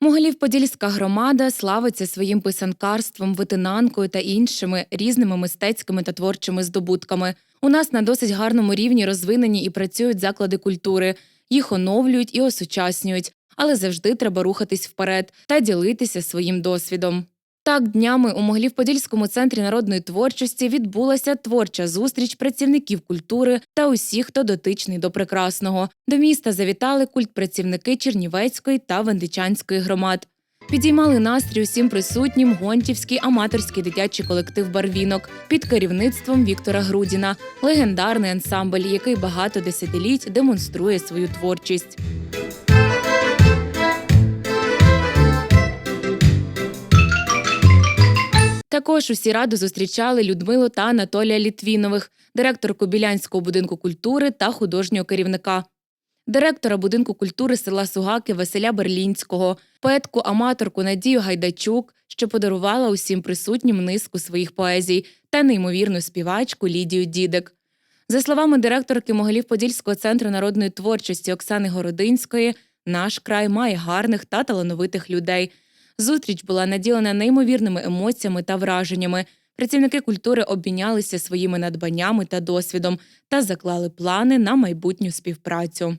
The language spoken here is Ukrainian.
Могилів-Подільська громада славиться своїм писанкарством, витинанкою та іншими різними мистецькими та творчими здобутками. У нас на досить гарному рівні розвинені і працюють заклади культури. Їх оновлюють і осучаснюють, але завжди треба рухатись вперед та ділитися своїм досвідом. Так, днями у Могилів-Подільському центрі народної творчості відбулася творча зустріч працівників культури та усіх, хто дотичний до прекрасного. До міста завітали культпрацівники Чернівецької та Вендичанської громад. Підіймали настрій усім присутнім гонтівський аматорський дитячий колектив Барвінок під керівництвом Віктора Грудіна, легендарний ансамбль, який багато десятиліть демонструє свою творчість. Також усі раду зустрічали Людмилу та Анатолія Літвінових, директорку Білянського будинку культури та художнього керівника, директора будинку культури села Сугаки Василя Берлінського, поетку аматорку Надію Гайдачук, що подарувала усім присутнім низку своїх поезій, та неймовірну співачку Лідію Дідек. За словами директорки Могилів-Подільського центру народної творчості Оксани Городинської, наш край має гарних та талановитих людей. Зустріч була наділена неймовірними емоціями та враженнями. Працівники культури обмінялися своїми надбаннями та досвідом та заклали плани на майбутню співпрацю.